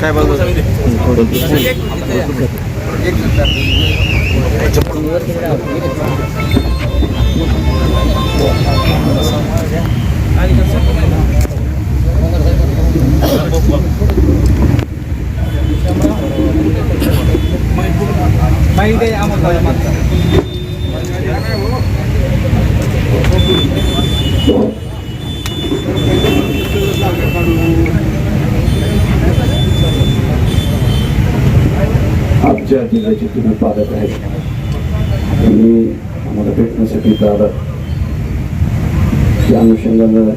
Kai bagus. Thank you. आमच्या जिल्ह्याचे तुम्ही पालक आहेत तुम्ही आम्हाला भेटण्यासाठी आलात त्या अनुषंगानं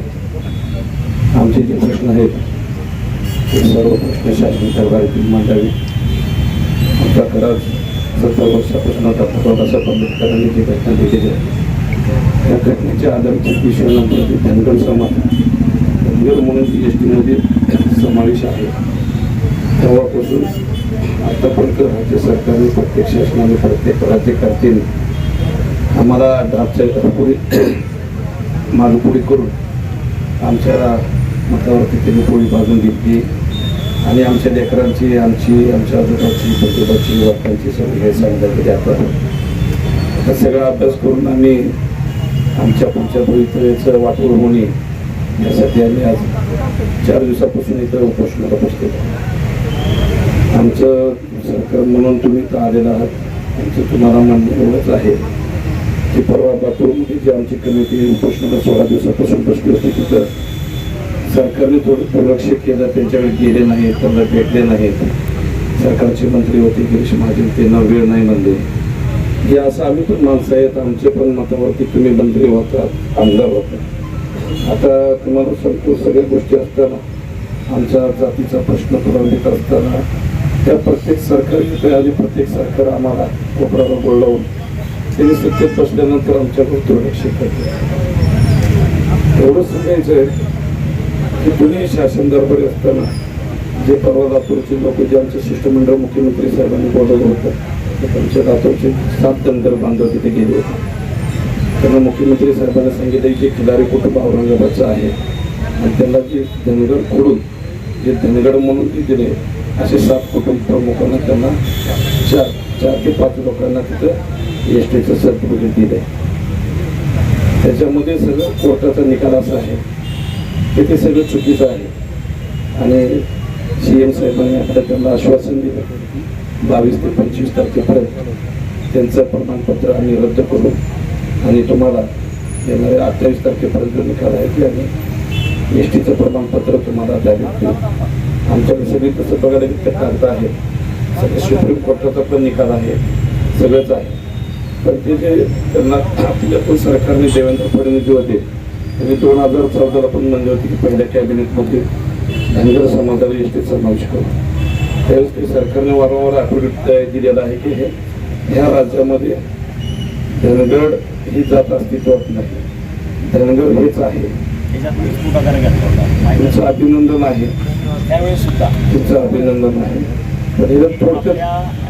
आमचे जे प्रश्न आहेत ते सर्व प्रश्न शासन दरबारीतून मांडावे आमचा खराच सत्तर वर्षापासून आता बाबासाहेब आंबेडकरांनी जी घटना दिलेली आहे त्या घटनेच्या आधारित विषयानंतर धनगर समाज धनगर म्हणून जी एस टीमध्ये समावेश आहे तेव्हापासून आतापर्यंत राज्य सरकारने प्रत्येक शासनाने प्रत्येक राज्यकर्त्यांनी आम्हाला ढापच्या पुढे मागपुढे करून आमच्या मतावरती त्यांनी पोळी बाजून घेतली. आणि आमच्या लेकरांची आमची आमच्या आजोबाची प्रतिभाची वाटांची सगळी हे सांगितलं की आता हा सगळा अभ्यास करून आम्ही आमच्या पुढच्या भवितव्याचं वाटोळ होणे यासाठी आम्ही आज चार दिवसापासून इथं उपोषणाला बसतो आमचं सरकार म्हणून तुम्ही तर आलेला आहात. आमचं तुम्हाला म्हणणं एवढंच आहे की परवा बाथरूममध्ये जी आमची कमिटी उपोषणाला सोळा दिवसापासून बसली होती तिथं सरकारने थोडं दुर्लक्ष केलं. त्यांच्याकडे गेले नाहीत त्यांना भेटले नाहीत सरकारचे मंत्री होते गिरीश महाजन त्यांना वेळ नाही म्हणले. हे असं आम्ही पण माणसं आहेत. आमचे पण मतावरती तुम्ही मंत्री होतात आमदार होता. आता तुम्हाला सांगतो सगळ्या गोष्टी असताना आमच्या जातीचा प्रश्न प्रलंबित असताना त्या प्रत्येक सरकारी आधी प्रत्येक सरकार आम्हाला कोपराला बोलवून त्यांनी सत्तेत बसल्यानंतर आमच्याकडून दुर्लक्ष करते एवढं सांगायचं आहे की तुम्ही शासन दरबारी असताना जे परवा लातूरचे लोक जे आमचं शिष्टमंडळ मुख्यमंत्री साहेबांनी बोलवलं होतं तर त्यांच्या लातूरचे सात धनगर बांधव तिथे गेले होते. त्यांना मुख्यमंत्री साहेबांना सांगितलं की खिलारी कुटुंब औरंगाबादचं आहे. आणि त्यांना जे धनगड खोडून जे धनगड म्हणून ते दिले असे सात कुटुंब प्रमुखांना त्यांना चार चार ते पाच लोकांना तिथं एस टीचं सर्टिफिकेट दिलं आहे त्याच्यामध्ये सगळं कोर्टाचा निकाल असा आहे की ते सगळं चुकीचं आहे. आणि सी एम साहेबांनी आपल्या त्यांना आश्वासन दिलं बावीस ते पंचवीस तारखेपर्यंत त्यांचं प्रमाणपत्र आम्ही रद्द करू. आणि तुम्हाला येणाऱ्या अठ्ठावीस तारखेपर्यंत निकाल आहे की आम्ही एस टीचं प्रमाणपत्र तुम्हाला द्यावे आमच्याकडे सगळी तसं बघायला तर कागद आहे. सगळं सुप्रीम कोर्टाचा पण निकाल आहे. सगळंच आहे. पण ते जे त्यांना आपल्या पण सरकारने देवेंद्र फडणवीस जे होते त्यांनी दोन हजार चौदाला पण म्हणले होते की पहिल्या कॅबिनेटमध्ये धनगर समाजाला एस टीत समावेश करू त्यावेळेस ते सरकारने वारंवार ॲफिडेविट दिलेलं आहे की हे ह्या राज्यामध्ये धनगड ही जात अस्तित्वात नाही. धनगर हेच आहे. तुमचं अभिनंदन आहे. त्यावेळेस सुद्धा तुमचं अभिनंदन आहे.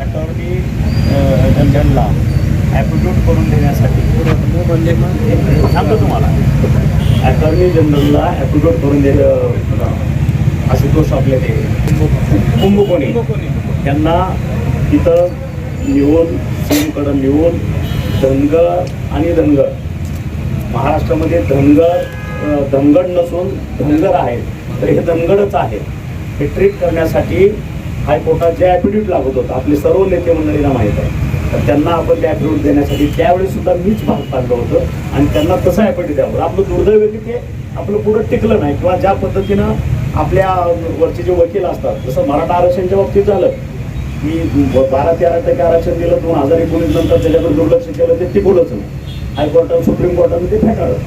अटॉर्नी जनरलला ॲप्टिट्यूड करून देण्यासाठी सांगतो तुम्हाला. अटॉर्नी जनरलला ॲप्टिट्यूड करून दिलं आशुतोष आपले ते. कुंभकोणी. त्यांना तिथं निवून सीमकडं निवून धनगर आणि धनगर. महाराष्ट्रामध्ये धनगर धनगड नसून धनगर आहेत. तर हे दंगडच आहे. हे ट्रीट करण्यासाठी हायकोर्टात जे ॲफिडेविट लागत होतं आपले सर्व नेते मंडळींना माहीत आहे. तर त्यांना आपण ते ॲफिडेविट देण्यासाठी त्यावेळीसुद्धा मीच भाग पाडलं होतं आणि त्यांना तसं ॲफिडेविट द्यावं. आपलं दुर्दैव की ते आपलं पुढं टिकलं नाही किंवा ज्या पद्धतीनं आपल्या वरचे जे वकील असतात जसं मराठा आरक्षणच्या बाबतीत झालं की बारा तेरा टक्के आरक्षण दिलं दोन हजार एकोणीस नंतर त्याच्याकडे दुर्लक्ष केलं ते टिकवलंच नाही. हायकोर्टात सुप्रीम कोर्टाने ते फेटाळलं.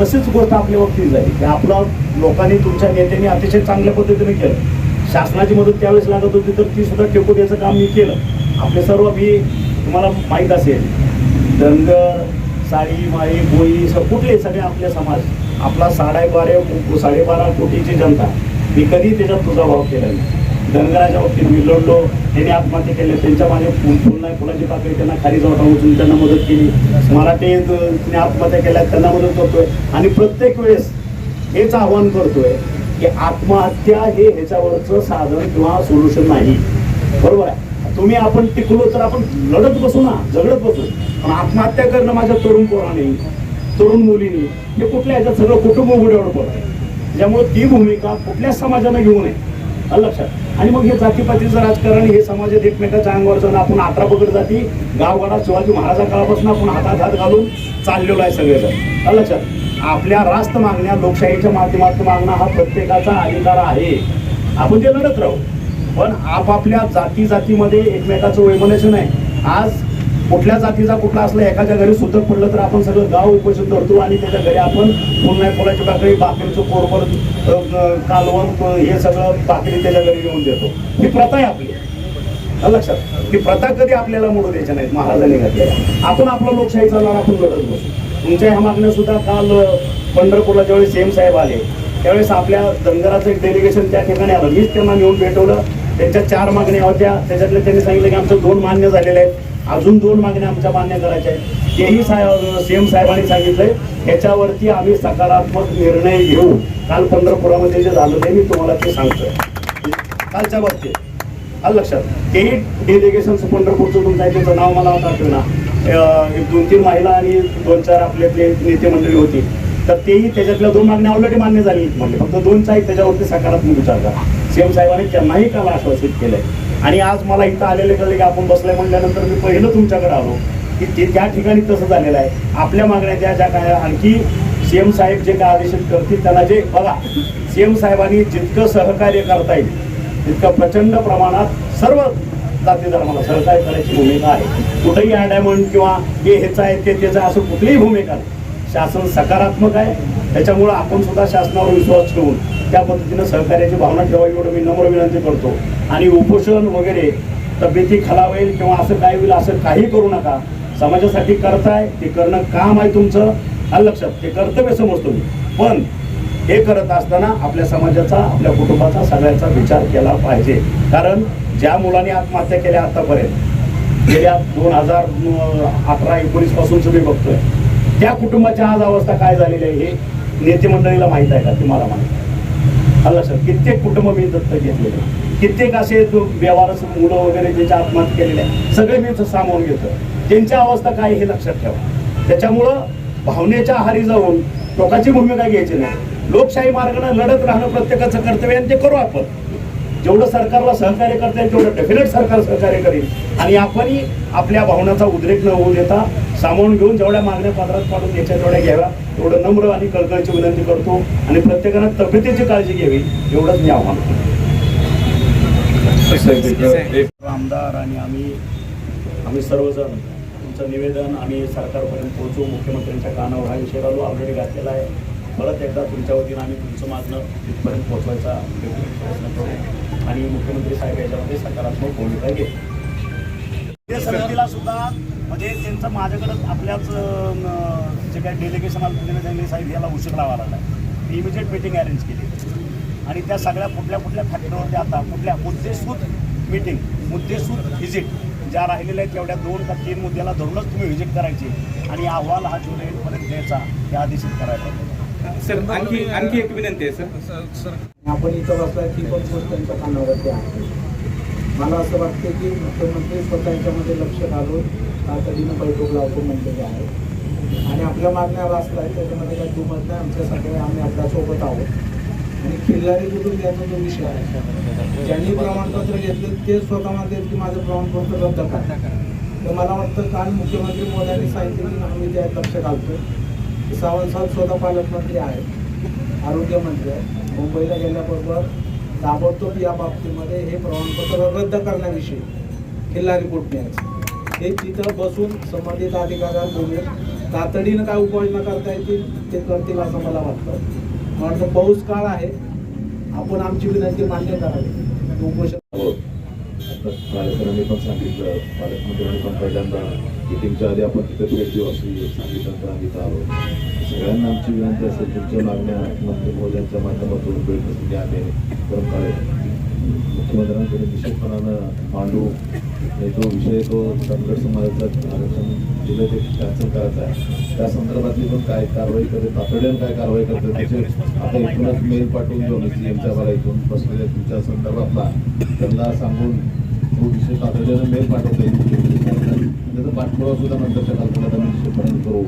तशीच गोष्ट आपल्या बाबतीत झाली. की आपला लोकांनी तुमच्या नेत्यांनी अतिशय चांगल्या पद्धतीने केलं. शासनाची मदत त्यावेळेस लागत होती तर ती सुद्धा टेकू द्यायचं काम मी केलं. आपले सर्व मी तुम्हाला माहीत असेल धनगर साडी माळी बोई स कुठले सगळे आपले समाज आपला साडेबारा साडेबारा कोटीची जनता मी कधी त्याच्यात तुझा भाव केला नाही. धनगराच्या बाबतीत मी लढलो. त्यांनी आत्महत्या केल्या त्यांच्या मागे फुल फुल नाही फुलाची पाकळी त्यांना खाली जाऊन उचलून त्यांना मदत केली. मराठी आत्महत्या केल्या त्यांना मदत करतोय. आणि प्रत्येक वेळेस हेच आव्हान करतोय की आत्महत्या हे ह्याच्यावरचं साधन किंवा सोल्युशन नाही. बरोबर आहे? तुम्ही आपण टिकलो तर आपण लढत बसू ना झगडत बसू. पण आत्महत्या करणं माझ्या तरुण पोराने तरुण मुलीने हे कुठल्या ह्याच्यात सगळं कुटुंब उघड्यावर पडत त्यामुळे ती भूमिका कुठल्याच समाजानं घेऊ नये. लक्षात. आणि मग हे जातीपातीचं राजकारण हे समाजात एकमेकाच्या अंगावर जाऊन आपण आत्रा पकड जाती गावगाडा शिवाजी महाराजा काळापासून आपण हातात हात घालून चाललेलो आहे सगळेजण. लक्षात? आपल्या रास्त मागण्या लोकशाहीच्या माध्यमातून मागणं हा प्रत्येकाचा अधिकार आहे. आपण ते लढत राहू. पण आपापल्या जाती जातीमध्ये एकमेकाचं वैमनस्य नाही. आज कुठल्या जातीचा कुठला असला एखाद्या घरी सुतक पडलं तर आपण सगळं गाव उपोषण करतो आणि त्याच्या घरी आपण पुन्हा फुलाची बाकरी भाकरीचं कोरभर कालवर कालवण हे सगळं भाकरी त्याच्या घरी घेऊन देतो. ही प्रथा आहे आपली. लक्षात. ती प्रथा कधी आपल्याला मोडू द्यायच्या नाहीत? महाराजांनी घातल्या आपण आपला लोकशाही चालणार आपण लढत बसू. तुमच्या ह्या मागण्या सुद्धा काल पंढरपूरला ज्यावेळेस सेम साहेब आले त्यावेळेस आपल्या धनगराचं एक डेलिगेशन त्या ठिकाणी आलं. मीच त्यांना नेऊन भेटवलं त्यांच्या चार मागण्या होत्या. त्याच्यातल्या त्यांनी सांगितलं की आमचं दोन मान्य झालेले आहेत. अजून दोन मागण्या आमच्या मान्य करायच्या आहेत. तेही साहेब सीएम साहेबांनी सांगितलंय. ह्याच्यावरती आम्ही सकारात्मक निर्णय घेऊ. काल पंढरपुरामध्ये जे झालं ते मी तुम्हाला ते सांगतोय. कालच्या बाबतीत आलं लक्षात. तेही डेलिगेशन पंढरपूरचं तुमचं आहे त्याचं नाव मला आता आठवेना दोन तीन महिला आणि दोन चार आपल्यातले नेते मंडळी होती. तर तेही त्याच्यातल्या दोन मागण्या ऑलरेडी मान्य झाली म्हणजे फक्त दोन आहेत त्याच्यावरती सकारात्मक विचार करा. सीएम साहेबांनी त्यांनाही काल आश्वासित केलंय. आणि आज मला इथं आलेले कळले की आपण बसलाय म्हणल्यानंतर मी पहिलं तुमच्याकडे आलो. की ते त्या ठिकाणी तसं झालेलं आहे. आपल्या मागण्या ज्या ज्या काय आणखी सी एम साहेब जे काय आदेशित करतील त्यांना जे बघा सीएम साहेबांनी जितकं सहकार्य करता येईल तितकं प्रचंड प्रमाणात सर्व जाती धर्माला सहकार्य करायची भूमिका आहे. कुठेही आडायमंड किंवा हे ह्याचं आहे ते त्याचं असं कुठलीही भूमिका नाही. शासन सकारात्मक आहे. त्याच्यामुळं आपण सुद्धा शासनावर विश्वास ठेवून त्या पद्धतीनं सहकार्याची भावना ठेवावी एवढं मी नम्र विनंती करतो. आणि उपोषण वगैरे तब्येती खालावेल किंवा असं काय होईल असं काही करू नका. समाजासाठी करताय ते करणं काम आहे तुमचं. हा लक्षात ते कर्तव्य समजतो मी पण हे करत असताना आपल्या समाजाचा आपल्या कुटुंबाचा सगळ्याचा विचार केला पाहिजे. कारण ज्या मुलांनी आत्महत्या केल्या आतापर्यंत गेल्या दोन हजार अकरा एकोणीस पासूनच मी बघतोय. त्या कुटुंबाच्या आज अवस्था काय झालेली आहे हे नेते मंडळीला माहीत आहे का? तुम्हाला माहीत आलं सर कित्येक कुटुंब मी दत्तक घेतलेले कित्येक असे जो व्यवहारच मुलं वगैरे ज्याच्या आत्महत्या केलेल्या आहेत, सगळे मी इथं सामावून घेतो त्यांच्या अवस्था काय हे लक्षात ठेवा. त्याच्यामुळं भावनेच्या आहारी जाऊन टोकाची भूमिका घ्यायची नाही. लोकशाही मार्गाने लढत राहणं प्रत्येकाचं कर्तव्य आणि ते करू आपण. जेवढं सरकारला सहकार्य करता येईल तेवढं डेफिनेट सरकार सहकार्य करेल. आणि आपणही आपल्या भावनाचा उद्रेक न होऊ देता सामावून घेऊन जेवढ्या मागण्या पदरात पाडून घ्यायच्या तेवढ्या घ्याव्या एवढं नम्र आणि कळकळीची विनंती करतो आणि प्रत्येकानं तब्येतीची काळजी घ्यावी एवढंच मी आव्हान आमदार आणि आम्ही आम्ही सर्वजण तुमचं निवेदन आम्ही सरकारपर्यंत पोहोचू मुख्यमंत्र्यांच्या कानावर हा विषय घालू ऑलरेडी घातलेला आहे. परत एकदा तुमच्या वतीनं आम्ही तुमचं मागणं तिथपर्यंत पोहोचवायचा प्रयत्न करू आणि मुख्यमंत्री साहेब याच्यामध्ये सकारात्मक भूमिका ते समितीला सुद्धा म्हणजे त्यांचं माझ्याकडं आपल्याच जे काही डेलिगेशन आलं त्याने त्यांनी साहेब याला उशीर लावा लागला. इमिजिएट मीटिंग अरेंज केली. आणि त्या सगळ्या कुठल्या कुठल्या फॅक्टरवरती आता कुठल्या मुद्देसूद मीटिंग मुद्देसूद व्हिजिट ज्या राहिलेल्या आहेत तेवढ्या दोन का तीन मुद्द्याला धरूनच तुम्ही व्हिजिट करायची. आणि अहवाल हा जुलैपर्यंत द्यायचा हे आदेशित करायला सर आणखी आणखी एक विनंती आहे सर. आपण इथं बसलाय ती पण गोष्ट त्यांच्या कानावरती आहे. मला असं वाटतं की मुख्यमंत्री स्वतः याच्यामध्ये लक्ष घालून तातडीनं बैठक लावतो म्हणलेले आहे. आणि आपल्या मागण्या आहे त्याच्यामध्ये काही दुमत नाही आमच्या सगळ्या आम्ही आपल्यासोबत आहोत. आणि खिल्लारी कुठून घ्यायचा जो विषय आहे. ज्यांनी प्रमाणपत्र घेतलं ते स्वतः म्हणतात की माझं प्रमाणपत्र रद्द करा. तर मला वाटतं काल मुख्यमंत्री मोदयांनी सांगितलं की आम्ही त्यात लक्ष घालतो सावंत साहेब स्वतः पालकमंत्री आहेत आरोग्यमंत्री आहेत. मुंबईला गेल्याबरोबर ताबडतोब या बाबतीमध्ये हे प्रमाणपत्र रद्द करण्याविषयी किल्ला रिपोर्ट न्यायचं हे तिथं बसून संबंधित अधिकाऱ्यात बोलून तातडीनं काय उपाययोजना करता येतील ते करतील असं मला वाटतं. मला वाटतं पाऊस काळ आहे. आपण आमची विनंती मान्य करावी. उपोषण आता पण सांगितलं. पालकमंत्र्यांनी पण पहिल्यांदा मिटिंगच्या आधी आपण तिथे भेट देऊ अशी सांगितल्यानंतर आम्ही इथं आलो. सगळ्यांना आमची विनंती असेल तुमच्या मागण्या मंत्री मोदयांच्या माध्यमातून भेट प्रसंगी आम्ही. करून काढेल मुख्यमंत्र्यांकडे निश्चितपणानं मांडू जो विषय तो धनगर समाजाचा आरक्षण दिलं ते कॅन्सल करायचा आहे त्या संदर्भातली पण काय कारवाई करते तातडीनं काय कारवाई करते त्याचे आता इथूनच मेल पाठवून घेऊन सी एमच्या मला इथून बसलेल्या तुमच्या संदर्भातला त्यांना सांगून तो विषय तातडीनं मेल पाठवता येईल त्याचा पाठपुरावा सुद्धा नंतरच्या कालखंडात आम्ही निश्चितपणे करू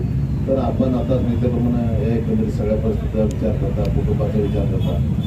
तर आपण आता सांगितल्याप्रमाणे या एकंदरीत सगळ्या परिस्थितीचा विचार करता कुटुंबाचा विचार करता.